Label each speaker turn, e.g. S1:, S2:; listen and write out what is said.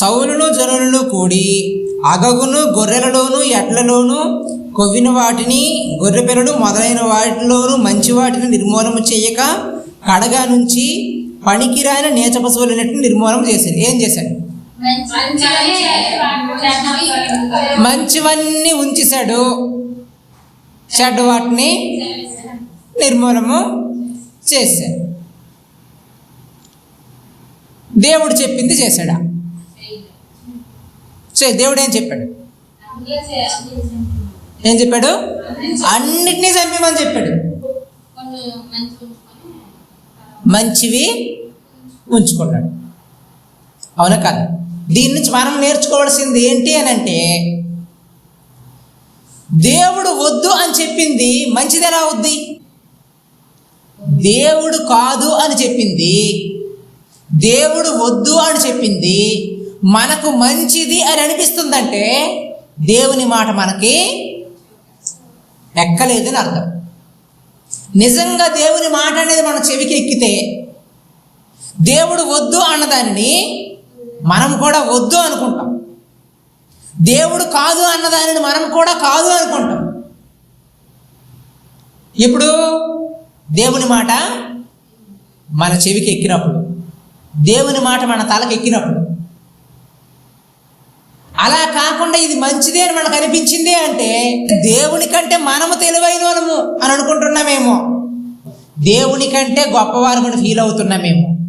S1: సౌలును జనులను కూడి అగగును గొర్రెలలోను ఎడ్లలోను కొవ్విన వాటిని గొర్రె పిల్లలు మొదలైన వాటిలోను మంచి వాటిని నిర్మూలన చేయక కడగా నుంచి పనికిరాని నీచ పశువులన్నిటిని నిర్మూలన చేశాడు ఏం చేశాడు? మంచివన్నీ ఉంచేశాడు. చెడ్డ వాటిని నిర్మూలము చేశాడు. దేవుడు చెప్పింది చేశాడా? సో దేవుడు ఏం చెప్పాడు? ఏం చెప్పాడు? అన్నిటినీ చంపమని చెప్పాడు. మంచివి ఉంచుకున్నాడు. అవునా కాదు? దీని నుంచి మనం నేర్చుకోవాల్సింది ఏంటి అని అంటే దేవుడు వద్దు అని చెప్పింది మంచిది ఎలా అవుద్ది దేవుడు కాదు అని చెప్పింది దేవుడు వద్దు అని చెప్పింది మనకు మంచిది అని అనిపిస్తుందంటే దేవుని మాట మనకి ఎక్కలేదని అర్థం. నిజంగా దేవుని మాట అనేది మన చెవికి ఎక్కితే దేవుడు వద్దు అన్నదానిని మనం కూడా వద్దు అనుకుంటాం. దేవుడు కాదు అన్నదానిని మనం కూడా కాదు అనుకుంటాం. ఇప్పుడు దేవుని మాట మన చెవికి ఎక్కినప్పుడు దేవుని మాట మన తలకు ఎక్కినప్పుడు అలా కాకుండా ఇది మంచిదే అని మనకు అనిపించింది అంటే దేవుని కంటే మనము తెలివైన వాళ్ళము అని అనుకుంటున్నామేమో. దేవుని కంటే గొప్పవారు ఫీల్ అవుతున్నామేమో.